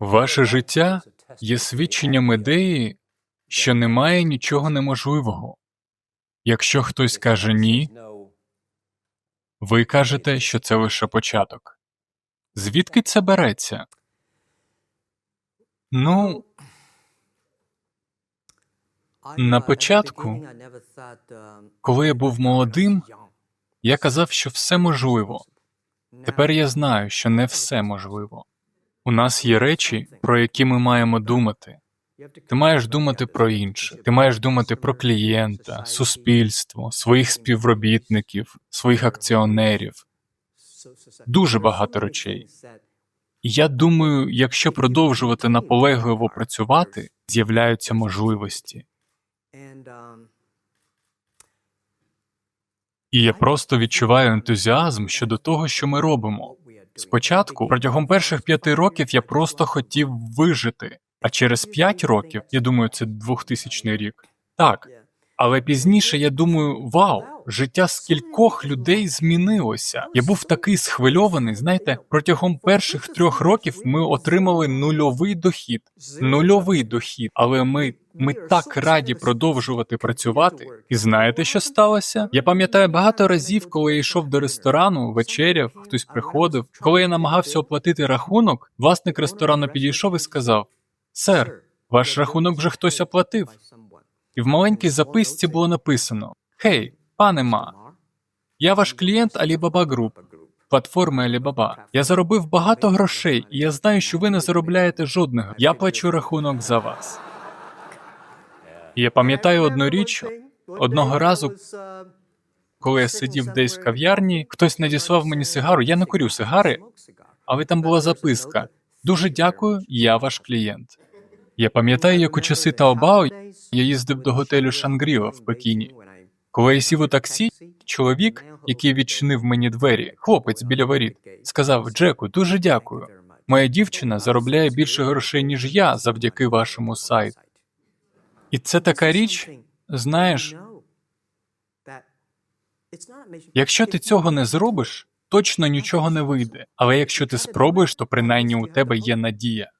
Ваше життя є свідченням ідеї, що немає нічого неможливого. Якщо хтось каже ні, ви кажете, що це лише початок. Звідки це береться? Ну, на початку, коли я був молодим, я казав, що все можливо. Тепер я знаю, що не все можливо. У нас є речі, про які ми маємо думати. Ти маєш думати про інше. Ти маєш думати про клієнта, суспільство, своїх співробітників, своїх акціонерів. Дуже багато речей. Я думаю, якщо продовжувати наполегливо працювати, з'являються можливості. І я просто відчуваю ентузіазм щодо того, що ми робимо. Спочатку, протягом перших п'яти років, я просто хотів вижити, а через п'ять років, я думаю, це 2000 рік. Так, але пізніше я думаю, вау, життя скількох людей змінилося. Я був такий схвильований. Знаєте, протягом перших трьох років ми отримали нульовий дохід. Нульовий дохід, але ми, ми так раді продовжувати працювати. І знаєте, що сталося? Я пам'ятаю багато разів, коли я йшов до ресторану, вечеряв, хтось приходив. Коли я намагався оплатити рахунок, власник ресторану підійшов і сказав: Сер, ваш рахунок вже хтось оплатив. І в маленькій записці було написано: Хей, пане Ма, я ваш клієнт Alibaba Group, платформи Alibaba. Я заробив багато грошей, і я знаю, що ви не заробляєте жодного. Я плачу рахунок за вас. Я пам'ятаю одну річ. Одного разу, коли я сидів десь в кав'ярні, хтось надіслав мені сигару. Я не курю сигари, але там була записка: Дуже дякую, я ваш клієнт. Я пам'ятаю, як у часи Таобао я їздив до готелю Шангріла в Пекіні. Коли я сів у таксі, чоловік, який відчинив мені двері, хлопець біля воріт, сказав: Джеку, дуже дякую. Моя дівчина заробляє більше грошей, ніж я, завдяки вашому сайту. І це така річ, знаєш, якщо ти цього не зробиш, точно нічого не вийде. Але якщо ти спробуєш, то принаймні у тебе є надія.